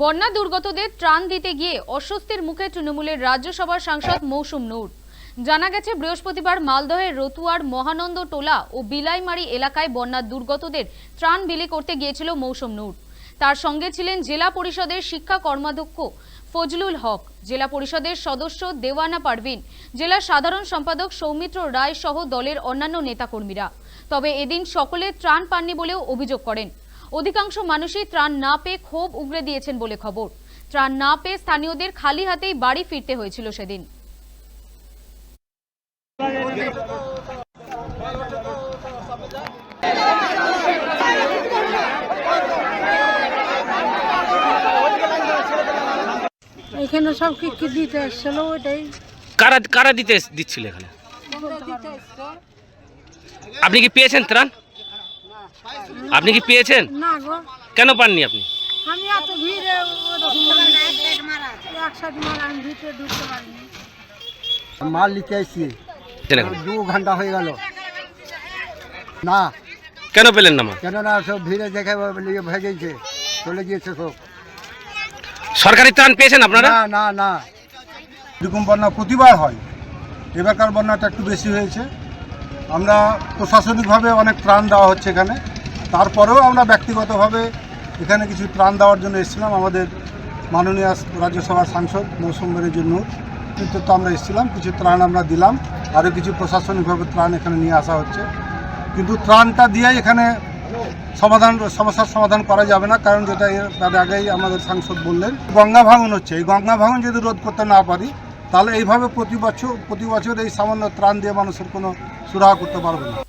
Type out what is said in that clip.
বন্যা দুর্গতদের ত্রাণ দিতে গিয়ে অস্বস্তির মুখে তৃণমূলের রাজ্যসভার সাংসদ মৌসুম নূর। জানা গেছে, বৃহস্পতিবার মালদহের রতুয়ার মহানন্দ টোলা ও বিলাইমারি এলাকায় বন্যা দুর্গতদের ত্রাণ বিলি করতে গিয়েছিল মৌসুম নূর। তার সঙ্গে ছিলেন জেলা পরিষদের শিক্ষা কর্মাধ্যক্ষ ফজলুল হক, জেলা পরিষদের সদস্য দেওয়ানা পারভিন, জেলা সাধারণ সম্পাদক সৌমিত্র রায় সহ দলের অন্যান্য নেতাকর্মীরা। তবে এদিন সকলে ত্রাণ পাননি বলেও অভিযোগ করেন। অধিকাংশ মানুষই ত্রাণ না পেয়ে ক্ষোভ উগরে দিয়েছেন বলে খবর। ত্রাণ না পেয়ে স্থানীয়দের খালি হাতেই বাড়ি ফিরতে হয়েছিল সেদিন। এখানে সব কি কি দিতে এসছিল ওইটাই? কারা কারা দিতে দিচ্ছিল এখানে? আপনি কি পেয়েছেন ত্রাণ? আপনি কি পেয়েছেন? কেন পাননি আপনি? আমি এত ভিড়ে পারিনি। মাল নিতে এসছি। দু ঘণ্টা হয়ে গেল। না। কেন পেলেন না মা? কেননা সব ভিড়ে দেখে ভেজেছে চলে গিয়েছে সব। সরকারি ত্রাণ পেয়েছেন আপনারা? না না না। এরকম বন্যা প্রতিবার হয়। এবারকার বন্যাটা একটু বেশি হয়েছে। আমরা প্রশাসনিকভাবে অনেক ত্রাণ দেওয়া হচ্ছে এখানে। তারপরেও আমরা ব্যক্তিগতভাবে এখানে কিছু ত্রাণ দেওয়ার জন্য এসেছিলাম, আমাদের মাননীয় রাজ্যসভার সাংসদ মৌসুম জন্য কিন্তু তো আমরা এসেছিলাম, কিছু ত্রাণ আমরা দিলাম, আরও কিছু প্রশাসনিকভাবে ত্রাণ এখানে নিয়ে আসা হচ্ছে। কিন্তু ত্রাণটা দিয়ে এখানে সমাধান, সমস্যার সমাধান করা যাবে না, কারণ যেটা তার আগেই আমাদের সাংসদ বললেন, গঙ্গা ভাঙন হচ্ছে। এই গঙ্গা ভাঙন যদি রোধ করতে না পারি, তাহলে এইভাবে প্রতি বছর প্রতি বছর এই সামান্য ত্রাণ দিয়ে মানুষের কোনো সুরাহা করতে পারবে না।